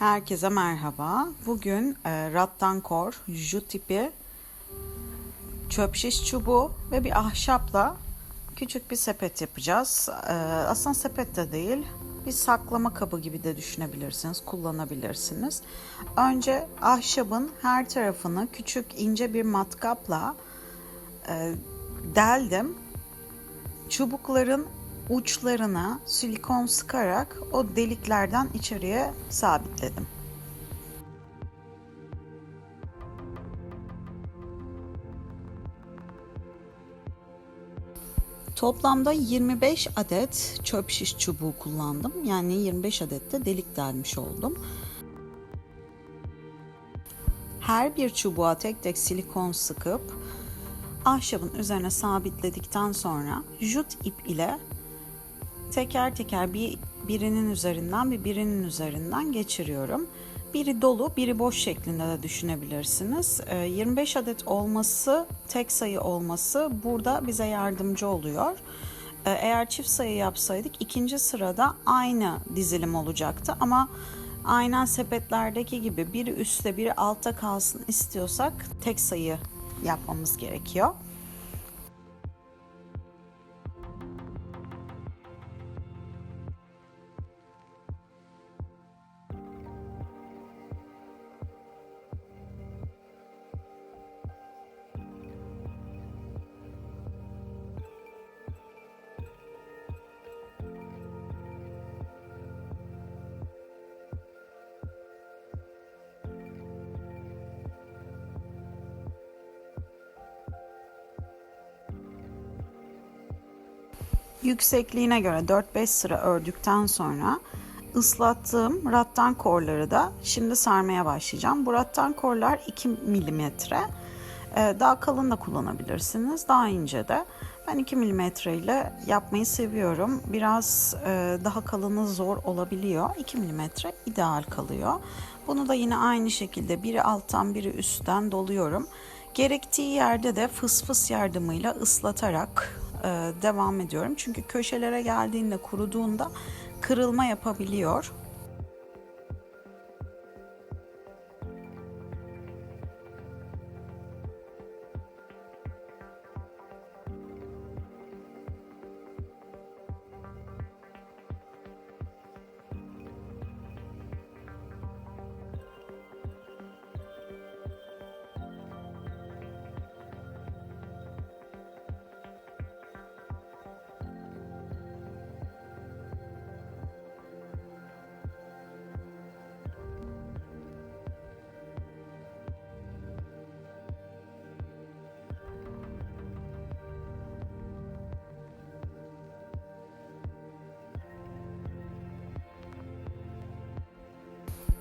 Herkese merhaba. Bugün e, Rattankor, Ju tipi çöp şiş çubuğu ve bir ahşapla küçük bir sepet yapacağız. E, aslında sepet de değil, bir saklama kabı gibi de düşünebilirsiniz, kullanabilirsiniz. Önce ahşabın her tarafını küçük ince bir matkapla e, deldim. Çubukların uçlarına silikon sıkarak o deliklerden içeriye sabitledim. Toplamda 25 adet çöp şiş çubuğu kullandım. Yani 25 adet de delik delmiş oldum. Her bir çubuğa tek tek silikon sıkıp ahşabın üzerine sabitledikten sonra jut ip ile teker teker bir birinin üzerinden bir birinin üzerinden geçiriyorum. Biri dolu, biri boş şeklinde de düşünebilirsiniz. 25 adet olması, tek sayı olması burada bize yardımcı oluyor. Eğer çift sayı yapsaydık ikinci sırada aynı dizilim olacaktı ama aynen sepetlerdeki gibi biri üstte biri altta kalsın istiyorsak tek sayı yapmamız gerekiyor. Yüksekliğine göre 4-5 sıra ördükten sonra ıslattığım rattan korları da şimdi sarmaya başlayacağım. Bu rattan korlar 2 milimetre. Ee, daha kalın da kullanabilirsiniz, daha ince de. Ben 2 milimetre ile yapmayı seviyorum. Biraz e, daha kalını zor olabiliyor. 2 milimetre ideal kalıyor. Bunu da yine aynı şekilde biri alttan biri üstten doluyorum. Gerektiği yerde de fıs fıs yardımıyla ıslatarak devam ediyorum. Çünkü köşelere geldiğinde kuruduğunda kırılma yapabiliyor.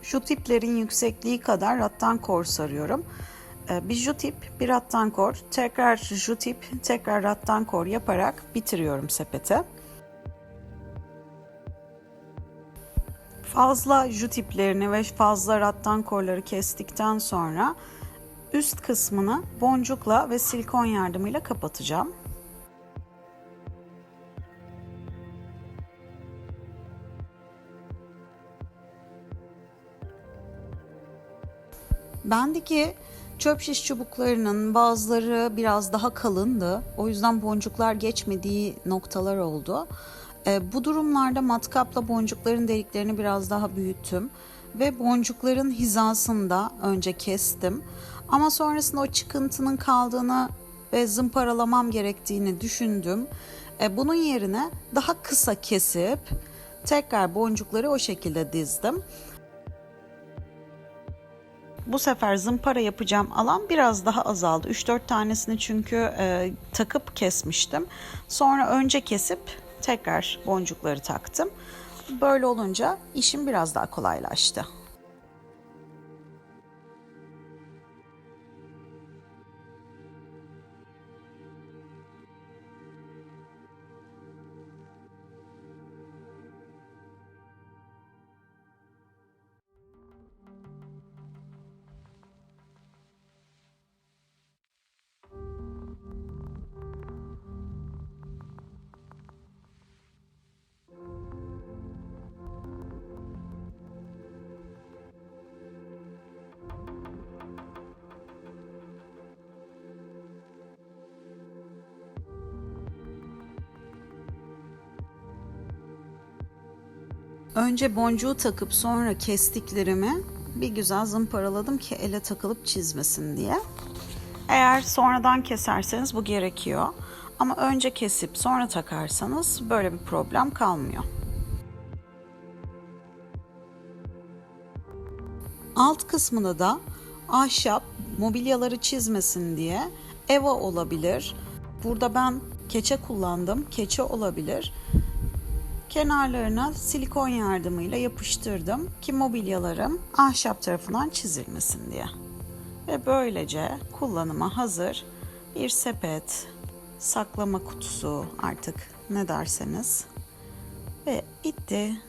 Şu tiplerin yüksekliği kadar rattan kor sarıyorum. Ee, bir jutip, bir rattan kor, tekrar jutip, tekrar rattan kor yaparak bitiriyorum sepete. Fazla jutiplerini ve fazla rattan korları kestikten sonra üst kısmını boncukla ve silikon yardımıyla kapatacağım. Bendeki çöp şiş çubuklarının bazıları biraz daha kalındı. O yüzden boncuklar geçmediği noktalar oldu. E, bu durumlarda matkapla boncukların deliklerini biraz daha büyüttüm ve boncukların hizasında önce kestim. Ama sonrasında o çıkıntının kaldığını ve zımparalamam gerektiğini düşündüm. E, bunun yerine daha kısa kesip tekrar boncukları o şekilde dizdim. Bu sefer zımpara yapacağım alan biraz daha azaldı. 3-4 tanesini çünkü e, takıp kesmiştim. Sonra önce kesip tekrar boncukları taktım. Böyle olunca işim biraz daha kolaylaştı. Önce boncuğu takıp sonra kestiklerimi bir güzel zımparaladım ki ele takılıp çizmesin diye. Eğer sonradan keserseniz bu gerekiyor. Ama önce kesip sonra takarsanız böyle bir problem kalmıyor. Alt kısmına da ahşap mobilyaları çizmesin diye eva olabilir. Burada ben keçe kullandım. Keçe olabilir. Kenarlarına silikon yardımıyla yapıştırdım ki mobilyalarım ahşap tarafından çizilmesin diye. Ve böylece kullanıma hazır bir sepet, saklama kutusu artık ne derseniz ve bitti.